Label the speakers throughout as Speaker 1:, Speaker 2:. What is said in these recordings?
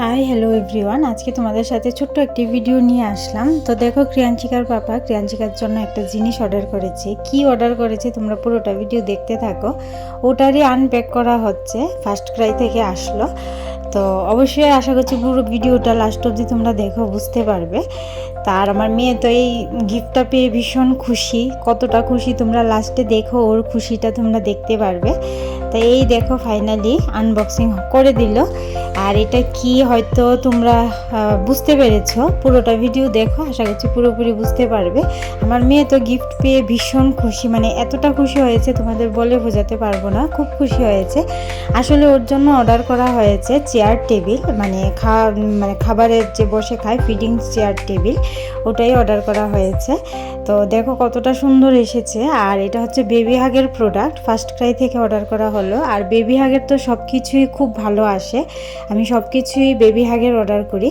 Speaker 1: Hi hello everyone আজকে তোমাদের সাথে ছোট্ট একটি ভিডিও নিয়ে আসলাম। তো দেখো, ক্রিয়াঞ্চিকার পাপা ক্রিয়াঞ্চিকার জন্য একটা জিনিস অর্ডার করেছে। কি অর্ডার করেছে তোমরা পুরোটা ভিডিও দেখতে থাকো। ওটারই আনপ্যাক করা হচ্ছে। ফার্স্ট ক্রাই থেকে আসলো। তো অবশ্যই আশা করছি পুরো ভিডিওটা লাস্ট অবধি তোমরা দেখো, বুঝতে পারবে। তার আমার মেয়ে তো এই গিফটটা পেয়ে ভীষণ খুশি। কতটা খুশি তোমরা লাস্টে দেখো, ওর খুশিটা তোমরা দেখতে পারবে। তা এই দেখো ফাইনালি আনবক্সিং করে দিল। আর এটা কি হয়তো তোমরা বুঝতে পেরেছ। পুরোটা ভিডিও দেখো, আশা করছি পুরোপুরি বুঝতে পারবে। আমার মেয়ে তো গিফট পেয়ে ভীষণ খুশি মানে এতটা খুশি হয়েছে তোমাদের বলে বোঝাতে পারব না, খুব খুশি হয়েছে। আসলে ওর জন্য অর্ডার করা হয়েছে চেয়ার টেবিল মানে খা মানে খাবারের যে বসে খায় ফিডিং চেয়ার টেবিল ওটাই অর্ডার করা হয়েছে। তো দেখো কতটা সুন্দর এসেছে। আর এটা হচ্ছে বেবি হাগের প্রোডাক্ট ফার্স্ট ক্রাই থেকে অর্ডার করা হলো। আর বেবি হাগের তো সব কিছুই খুব ভালো আসে। আমি সব কিছুই বেবি হাগের অর্ডার করি।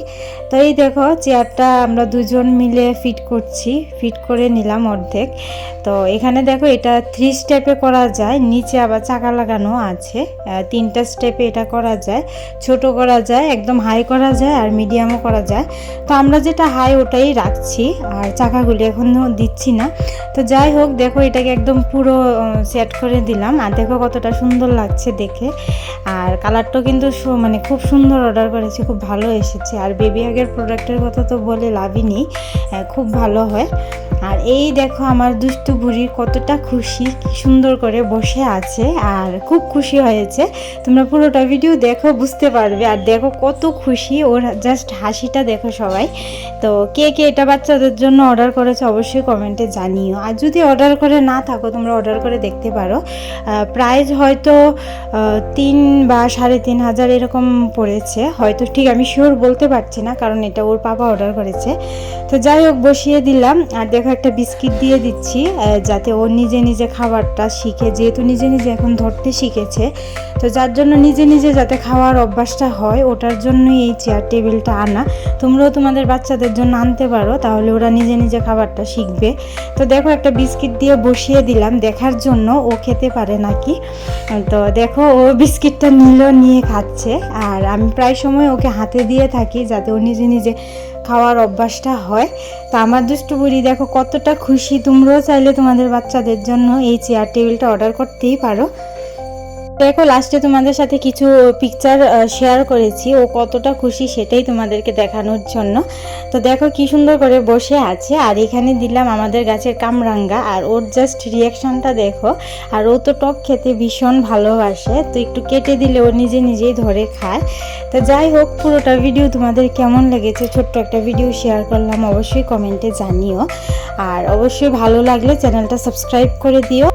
Speaker 1: তো এই দেখো চেয়ারটা আমরা দুজন মিলে ফিট করছি। ফিট করে নিলাম অর্ধেক। তো এখানে দেখো, এটা থ্রি স্টেপে করা যায়। নিচে আবার চাকা লাগানো আছে। তিনটা স্টেপে এটা করা যায়। ছোট করা যায়, একদম হাই করা যায় আর মিডিয়ামও করা যায়। তো আমরা যেটা হাই ওটাই রাখছি আর চাকাগুলি এখনও দিচ্ছি না। তো যাই হোক, দেখো এটাকে একদম পুরো সেট করে দিলাম। আর দেখো কতটা সুন্দর লাগছে দেখে। আর কালারটাও কিন্তু মানে খুব সুন্দর অর্ডার করেছি, খুব ভালো এসেছে। আর বেবি হাগের প্রোডাক্টের কথা তো বলে লাভই নেই। খুব ভালো হয়। এই দেখো আমার দুষ্টু বুড়ি কতটা খুশি সুন্দর করে বসে আছে আর খুব খুশি হয়েছে। তোমরা পুরোটা ভিডিও দেখো, বুঝতে পারবে। আর দেখো কত খুশি, ওর জাস্ট হাসিটা দেখো সবাই। তো কে কে এটা বাচ্চাদের জন্য অর্ডার করেছে অবশ্যই কমেন্টে জানিও। আর যদি অর্ডার করে না থাকো, তোমরা অর্ডার করে দেখতে পারো। প্রাইস হয়তো তিন বা সাড়ে তিন হাজার এরকম পড়েছে। হয়তো ঠিক আমি শিওর বলতে পারছি না, কারণ এটা ওর পাপা অর্ডার করেছে। তো যাই হোক, বসিয়ে দিলাম। আর দেখো একটা বিস্কিট দিয়ে দিচ্ছি যাতে ও নিজে নিজে খাবারটা শিখে, যেহেতু নিজে নিজে এখন ধরতে শিখেছে, তো যার জন্য নিজে নিজে যাতে খাওয়ার অভ্যাসটা হয়, ওটার জন্যই এই চেয়ার টেবিলটা আনা। তোমরাও তোমাদের বাচ্চাদের জন্য আনতে পারো, তাহলে ওরা নিজে নিজে খাবারটা শিখবে। তো দেখো একটা বিস্কিট দিয়ে বসিয়ে দিলাম, দেখার জন্য ও খেতে পারে নাকি? তো দেখো ও বিস্কিটটা নিল, নিয়ে খাচ্ছে, আর আমি প্রায় সময় ওকে হাতে দিয়ে থাকি, যাতে ও নিজে নিজে খাওয়ার অভ্যাসটা হয়। তা আমার দুষ্টু বুড়ি, দেখো কতটা খুশি। তোমরাও চাইলে তোমাদের বাচ্চাদের জন্য এই চেয়ার টেবিলটা অর্ডার করতেই পারো। দেখো লাস্টে তোমাদের সাথে কিছু পিকচার শেয়ার করেছি। ও কতটা খুশি সেটাই তোমাদেরকে দেখানোর জন্য। তো দেখো কি সুন্দর করে বসে আছে। আর এখানে দিলাম আমাদের গাছের কামরাঙ্গা। আর ওর জাস্ট রিয়াকশনটা দেখো, আর ও তো টক খেতে ভীষণ ভালোবাসে। তো একটু কেটে দিলে ও নিজে নিজেই ধরে খায়। তো যাই হোক, পুরোটা ভিডিও তোমাদের কেমন লেগেছে? ছোট্ট একটা ভিডিও শেয়ার করলাম, অবশ্যই কমেন্টে জানিও। আর অবশ্যই ভালো লাগলে চ্যানেলটা সাবস্ক্রাইব করে দিও।